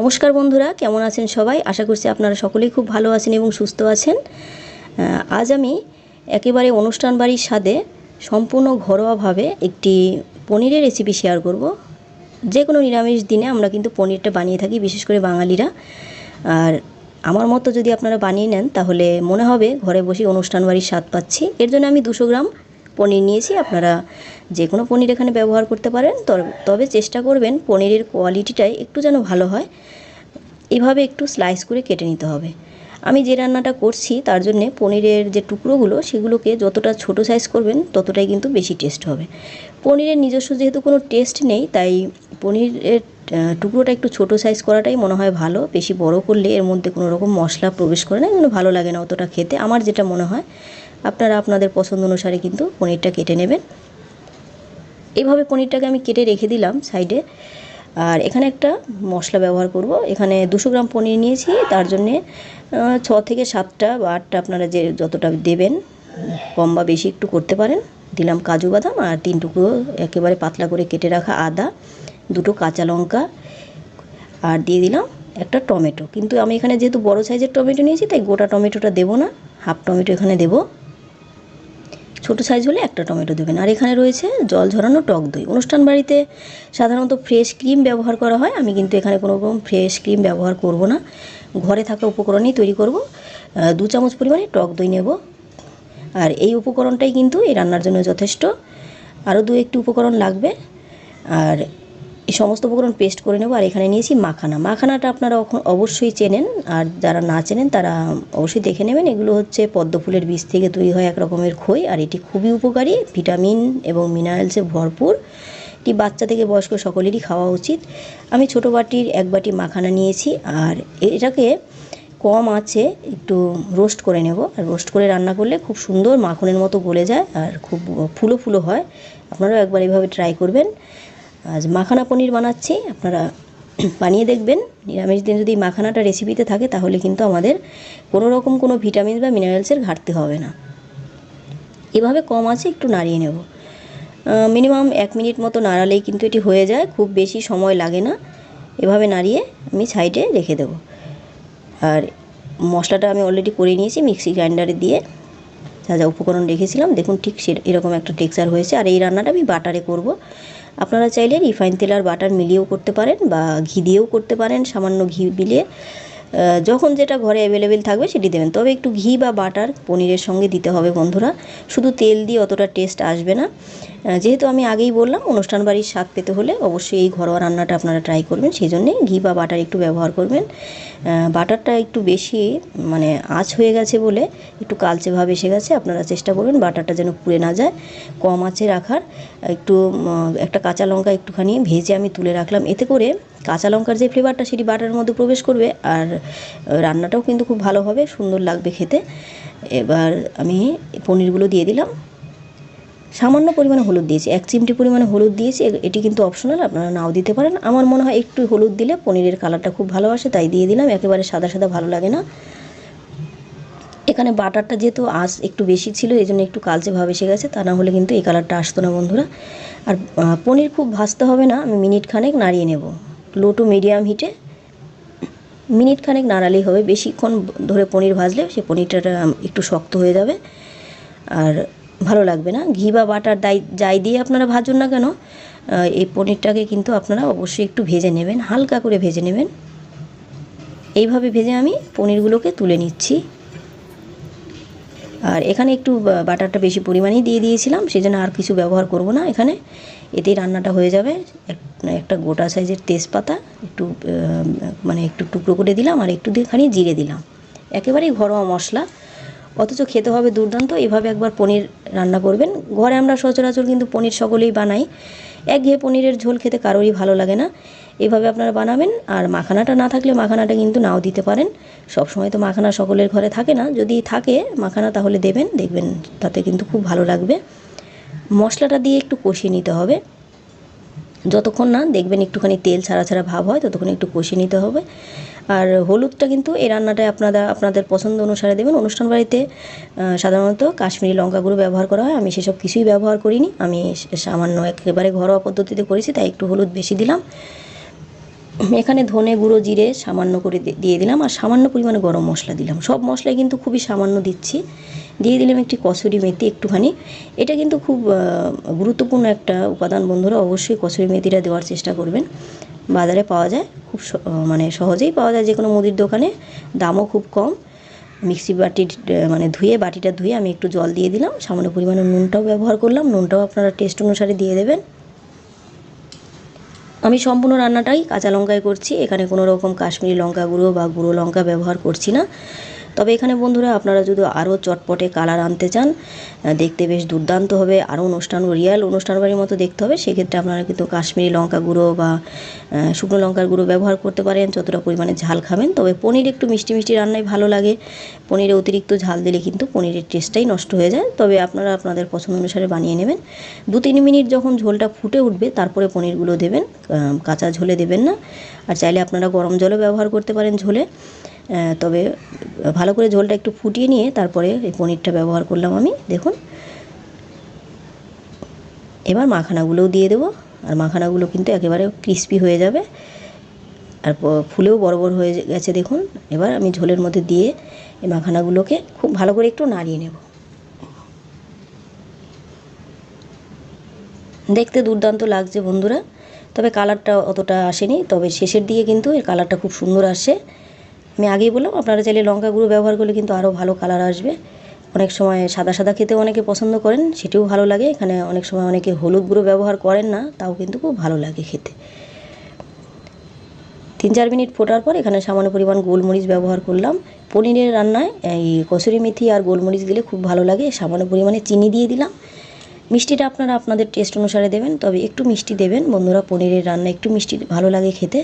নমস্কার বন্ধুরা, কেমন আছেন সবাই? আশা করছি আপনারা সকলেই খুব ভালো আছেন এবং সুস্থ আছেন। আজ আমি একেবারে অনুষ্ঠান বাড়ির স্বাদে সম্পূর্ণ ঘরোয়াভাবে একটি পনিরের রেসিপি শেয়ার করব। যে কোনো নিরামিষ দিনে আমরা কিন্তু পনিরটা বানিয়ে থাকি, বিশেষ করে বাঙালিরা। আর আমার মতো যদি আপনারা বানিয়ে নেন, তাহলে মনে হবে ঘরে বসে অনুষ্ঠান বাড়ির স্বাদ পাচ্ছি। এর জন্য আমি দুশো গ্রাম পনির নিয়েছি, আপনারা যে কোনো পনির এখানে ব্যবহার করতে পারেন। তবে- চেষ্টা করবেন পনিরের কোয়ালিটিটাই একটু যেন ভালো হয়। এভাবে একটু স্লাইস করে কেটে নিতে হবে। আমি যে রান্নাটা করছি, তার জন্যে পনিরের যে টুকরোগুলো, সেগুলোকে যতটা ছোট সাইজ করবেন, ততটাই কিন্তু বেশি টেস্ট হবে। পনিরের নিজস্ব যেহেতু কোনো টেস্ট নেই, তাই পনিরের টুকরোটা একটু ছোট সাইজ করাটাই মনে হয় ভালো। বেশি বড় করলে এর মধ্যে কোনো রকম মশলা প্রবেশ করে না, এগুলো ভালো লাগে না অতটা খেতে। আমার যেটা মনে হয় আপনারা আপনাদের পছন্দ অনুসারে কিন্তু পনিরটা কেটে নেবেন। এইভাবে পনিরটাকে আমি কেটে রেখে দিলাম সাইডে। আর এখানে একটা মশলা ব্যবহার করব। এখানে দুশো গ্রাম পনির নিয়েছি। তার জন্যে ছ থেকে সাতটা বা আটটা আপনারা যে যতটা দেবেন, কম বা বেশি একটু করতে পারেন। দিলাম কাজু বাদাম আর তিন টুকরো একেবারে পাতলা করে কেটে রাখা আদা, দুটো কাঁচা লঙ্কা আর দিয়ে দিলাম একটা টমেটো। কিন্তু আমি এখানে যেহেতু বড় সাইজের টমেটো নিয়েছি, তাই গোটা টমেটোটা দেবো না। হাফ টমেটো এখানে দেবো। ছোটো সাইজ হলে একটা টমেটো দেবেন। আর এখানে রয়েছে জল ঝরানো টক দই। অনুষ্ঠান বাড়িতে সাধারণত ফ্রেশ ক্রিম ব্যবহার করা হয়। আমি কিন্তু এখানে কোনো রকম ফ্রেশ ক্রিম ব্যবহার করব না। ঘরে থাকা উপকরণেই তৈরি করব। দু চামচ পরিমাণে টক দই নেব। আর এই উপকরণটাই কিন্তু এই রান্নার জন্য যথেষ্ট। আরও দু একটি উপকরণ লাগবে। আর এই সমস্ত উপকরণ পেস্ট করে নেব, আর এখানে নিয়েছি মাখানা। মাখানাটা আপনারা অবশ্যই চেনেন, আর যারা না চেনেন তারা অবশ্যই দেখে নেবেন। এগুলো হচ্ছে পদ্ম ফুলের বীজ থেকে তৈরি হয় এক রকমের খই, আর এটি খুবই উপকারী, ভিটামিন এবং মিনারেলসে ভরপুর। এটি বাচ্চা থেকে বয়স্ক সকলেরই খাওয়া উচিত। আমি ছোটো বাটির এক বাটি মাখানা নিয়েছি, আর এটাকে কম আছে একটু রোস্ট করে নেব। আর রোস্ট করে রান্না করলে খুব সুন্দর মাখনের মতো গলে যায়, আর খুব ফুলো ফুলো হয়। আপনারাও একবার এভাবে ট্রাই করবেন। আজ মাখানা পনির বানাচ্ছি, আপনারা বানিয়ে দেখবেন। নিরামিষ দিন যদি মাখানাটা রেসিপিতে থাকে, তাহলে কিন্তু আমাদের কোনো রকম কোনো ভিটামিন বা মিনারেলসের ঘাটতি হবে না। এভাবে কম আছে, একটু নাড়িয়ে নেব। মিনিমাম এক মিনিট মতো নাড়ালেই কিন্তু এটি হয়ে যায়, খুব বেশি সময় লাগে না। এভাবে নাড়িয়ে আমি সাইডে রেখে দেবো। আর মশলাটা আমি অলরেডি করে নিয়েছি, মিক্সি গ্রাইন্ডারে দিয়ে যা যা উপকরণ রেখেছিলাম, দেখুন ঠিক সে, এরকম একটা টেক্সচার হয়েছে। আর এই রান্নাটা আমি বাটারে করব। আপনারা চাইলে রিফাইন তেল আর বাটার মিলিয়েও করতে পারেন বা ঘি দিয়েও করতে পারেন, সামান্য ঘি মিলিয়ে যখন যেটা ঘরে অ্যাভেলেবেল থাকবে সেটি দেবেন। তবে একটু ঘি বা বাটার পনিরের সঙ্গে দিতে হবে বন্ধুরা। শুধু তেল দিয়ে অতটা টেস্ট আসবে না। যেহেতু আমি আগেই বললাম, অনুষ্ঠান বাড়ির স্বাদ পেতে হলে অবশ্যই এই ঘরোয়া রান্নাটা আপনারা ট্রাই করবেন। সেই জন্যে ঘি বা বাটার একটু ব্যবহার করবেন। বাটারটা একটু বেশি মানে আঁচ হয়ে গেছে বলে একটু কালচে ভাব এসে গেছে, আপনারা চেষ্টা করবেন বাটারটা যেন পুড়ে না যায়। কম আঁচে রাখার। একটু একটা কাঁচা লঙ্কা একটুখানি ভেজে আমি তুলে রাখলাম। এতে করে কাঁচা লঙ্কার যে ফ্লেভারটা সেটি বাটার মধ্যে প্রবেশ করবে আর রান্নাটাও কিন্তু খুব ভালো হবে, সুন্দর লাগবে খেতে। এবার আমি পনিরগুলো দিয়ে দিলাম। সামান্য পরিমাণে হলুদ দিয়েছি, এক চিমটি পরিমাণে হলুদ দিয়েছি এটি কিন্তু অপশনাল আপনারা নাও দিতে পারেন। আমার মনে হয় একটু হলুদ দিলে পনিরের কালারটা খুব ভালো আসে, তাই দিয়ে দিলাম, একেবারে সাদা সাদা ভালো লাগে না। এখানে বাটারটা যেহেতু আঁচ একটু বেশি ছিল এই জন্য একটু কালচে ভাব এসে গেছে, তা না হলে কিন্তু এই কালারটা আসতো না বন্ধুরা। আর পনির খুব ভাজতে হবে না, আমি মিনিট খানেক নাড়িয়ে নেব। লো টু মিডিয়াম হিটে মিনিট খানেক নাড়ালেই হবে। বেশিক্ষণ ধরে পনির ভাজলে সে পনিরটা একটু শক্ত হয়ে যাবে। আর ভালো লাগবে না। ঘি বা বাটার দাই, যাই দিয়ে আপনারা ভাজুন না কেন এই পনিরটাকে কিন্তু আপনারা অবশ্যই একটু ভেজে নেবেন, হালকা করে ভেজে নেবেন। এইভাবে ভেজে আমি পনিরগুলোকে তুলে নিচ্ছি। আর এখানে একটু বাটারটা বেশি পরিমাণেই দিয়ে দিয়েছিলাম সেই জন্য আর কিছু ব্যবহার করব না এখানে। এতেই রান্নাটা হয়ে যাবে। এক- একটা গোটা সাইজের তেজপাতা, একটু মানে একটু টুকরো করে দিলাম আর একটু খানি জিরে দিলাম। একেবারেই ঘরোয়া মশলা। অথচ খেতে হবে দুর্দান্ত। এভাবে একবার পনির রান্না করবেন। ঘরে আমরা সচরাচর কিন্তু পনির সকলেই বানাই। একঘেয়ে পনিরের ঝোল খেতে কারোরই ভালো লাগে না। এভাবে আপনারা বানাবেন, আর মাখানাটা না থাকলে মাখানাটা কিন্তু নাও দিতে পারেন। সবসময় তো মাখানা সকলের ঘরে থাকে না। যদি থাকে মাখানা তাহলে দেবেন, দেখবেন তাতে কিন্তু খুব ভালো লাগবে। মশলাটা দিয়ে একটু কষিয়ে নিতে হবে। যতক্ষণ না দেখবেন একটুখানি তেল ছাড়া ছাড়া ভাব হয়, ততক্ষণ একটু কষিয়ে নিতে হবে। আর হলুদটা কিন্তু এই রান্নাটায় আপনারা, আপনাদের পছন্দ অনুসারে দেবেন। অনুষ্ঠান বাড়িতে সাধারণত কাশ্মীরি লঙ্কা গুঁড়ো ব্যবহার করা হয়। আমি সেসব কিছুই ব্যবহার করিনি। আমি সামান্য একেবারে ঘরোয়া পদ্ধতিতে করেছি, তাই একটু হলুদ বেশি দিলাম। এখানে ধনে গুঁড়ো, জিরে সামান্য করে দিয়ে দিলাম আর সামান্য পরিমাণে গরম মশলা দিলাম। সব মশলাই কিন্তু খুবই সামান্য দিচ্ছি। দিয়ে দিলাম একটি কসুরি মেথি একটুখানি। এটা কিন্তু খুব গুরুত্বপূর্ণ একটা উপাদান বন্ধুরা। অবশ্যই কসুরি মেথিটা দেওয়ার চেষ্টা করবেন। বাজারে পাওয়া যায়। খুব মানে সহজেই পাওয়া যায় যে কোনো মুদির দোকানে। দামও খুব কম। মিক্সি বাটি মানে ধুয়ে, বাটিটা ধুয়ে আমি একটু জল দিয়ে দিলাম। সামান্য পরিমাণে নুনটাও ব্যবহার করলাম। নুনটাও আপনারা টেস্ট অনুসারে দিয়ে দেবেন। আমি সম্পূর্ণ রান্নাটাই কাঁচা লঙ্কায় করছি। এখানে কোনো রকম কাশ্মীরি লঙ্কা গুঁড়ো বা গুঁড়ো লঙ্কা ব্যবহার করছি না। তবে এখানে বন্ধুরা আপনারা যদি আরও চটপটে কালার আনতে চান দেখতে বেশ দুর্দান্ত হবে। আরও অনুষ্ঠান, রিয়াল অনুষ্ঠান বাড়ির মতো দেখতে হবে। সেক্ষেত্রে আপনারা কিন্তু কাশ্মীরি লঙ্কা গুঁড়ো বা শুকনো লঙ্কার গুঁড়ো ব্যবহার করতে পারেন। যতটা পরিমাণে ঝাল খাবেন। তবে পনির একটু মিষ্টি মিষ্টি রান্নায় ভালো লাগে। পনিরে অতিরিক্ত ঝাল দিলে কিন্তু পনিরের টেস্টটাই নষ্ট হয়ে যায়। তবে আপনারা আপনাদের পছন্দ অনুসারে বানিয়ে নেবেন। দু তিন মিনিট যখন ঝোলটা ফুটে উঠবে, তারপরে পনিরগুলো দেবেন। কাঁচা ঝোলে দেবেন না। আর চাইলে আপনারা গরম জলও ব্যবহার করতে পারেন ঝোলে। তবে ভালো করে ঝোলটা একটু ফুটিয়ে নিয়ে তারপরে এই পনিরটা ব্যবহার করলাম আমি। দেখুন। এবার মাখানাগুলোও দিয়ে দেবো। আর মাখানাগুলো কিন্তু একেবারে ক্রিস্পি হয়ে যাবে। আর ফুলেও বড় বড় হয়ে গেছে দেখুন। এবার আমি ঝোলের মধ্যে দিয়ে এই মাখানাগুলোকে খুব ভালো করে একটু নাড়িয়ে নেব। দেখতে দুর্দান্ত লাগছে বন্ধুরা। তবে কালারটা অতটা আসেনি। তবে শেষের দিকে কিন্তু এর কালারটা খুব সুন্দর আসে। আমি আগেই বললাম, আপনারা চাইলে লঙ্কা গুঁড়ো ব্যবহার করলে কিন্তু আরও ভালো কালার আসবে। অনেক সময় সাদা সাদা খেতে অনেকে পছন্দ করেন, সেটিও ভালো লাগে। এখানে অনেক সময় অনেকে হলুদ গুঁড়ো ব্যবহার করেন না, তাও কিন্তু খুব ভালো লাগে খেতে। তিন চার মিনিট ফোটার পর এখানে সামান্য পরিমাণ গোলমরিচ ব্যবহার করলাম। পনিরের রান্নায় এই কসুরি মেথি আর গোলমরিচ দিলে খুব ভালো লাগে। সামান্য পরিমাণে চিনি দিয়ে দিলাম। মিষ্টিটা আপনারা আপনাদের টেস্ট অনুসারে দেবেন, তবে একটু মিষ্টি দেবেন। বন্ধুরা, পনিরের রান্না একটু মিষ্টি ভালো লাগে খেতে।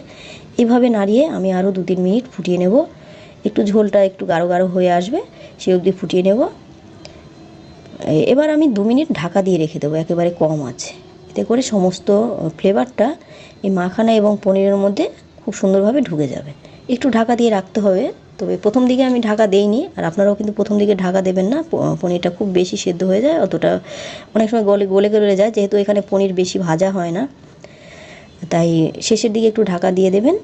এভাবে নাড়িয়ে আমি আরও দু তিন মিনিট ফুটিয়ে নেব। একটু ঝোলটা একটু গাঢ় গাঢ় হয়ে আসবে, সে অবধি ফুটিয়ে নেব। এবার আমি দু মিনিট ঢাকা দিয়ে রেখে দেবো, একেবারে কম আছে। এতে করে সমস্ত ফ্লেভারটা এই মাখানা এবং পনিরের মধ্যে খুব সুন্দরভাবে ঢুকে যাবে। একটু ঢাকা দিয়ে রাখতে হবে। তবে প্রথম দিকে আমি ঢাকা দেইনি, আর আপনারাও কিন্তু প্রথম দিকে ঢাকা দেবেন না। পনিরটা খুব বেশি সেদ্ধ হয়ে যায়, অতটা অনেক সময় গলে গলে গলে যায়, যেহেতু এখানে পনির বেশি ভাজা হয় না। তাই শেষের দিকে একটু ঢাকা দিয়ে দেবেন।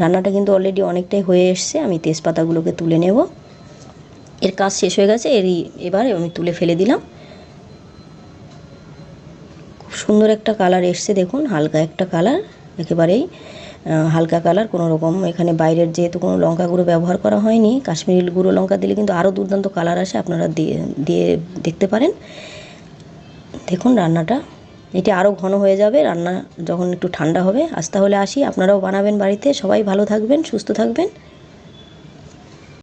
রান্নাটা কিন্তু অলরেডি অনেকটাই হয়ে এসছে, আমি তেজপাতাগুলোকে তুলে নেব। এর কাজ শেষ হয়ে গেছে, এরই এবার আমি তুলে ফেলে দিলাম। খুব সুন্দর একটা কালার এসছে, দেখুন, হালকা একটা কালার, একেবারেই। হালকা কালার, কোনো রকম। এখানে বাইরের যেহেতু কোনো লঙ্কা গুঁড়ো ব্যবহার করা হয়নি, কাশ্মীরি গুঁড়ো লঙ্কা দিলে কিন্তু আরও দুর্দান্ত কালার আসে, আপনারা দিয়ে দিয়ে দেখতে পারেন। দেখুন রান্নাটা, এটি আরও ঘন হয়ে যাবে, রান্না যখন একটু ঠান্ডা হবে। আজ তাহলে আসি, আপনারাও বানাবেন বাড়িতে। সবাই ভালো থাকবেন, সুস্থ থাকবেন।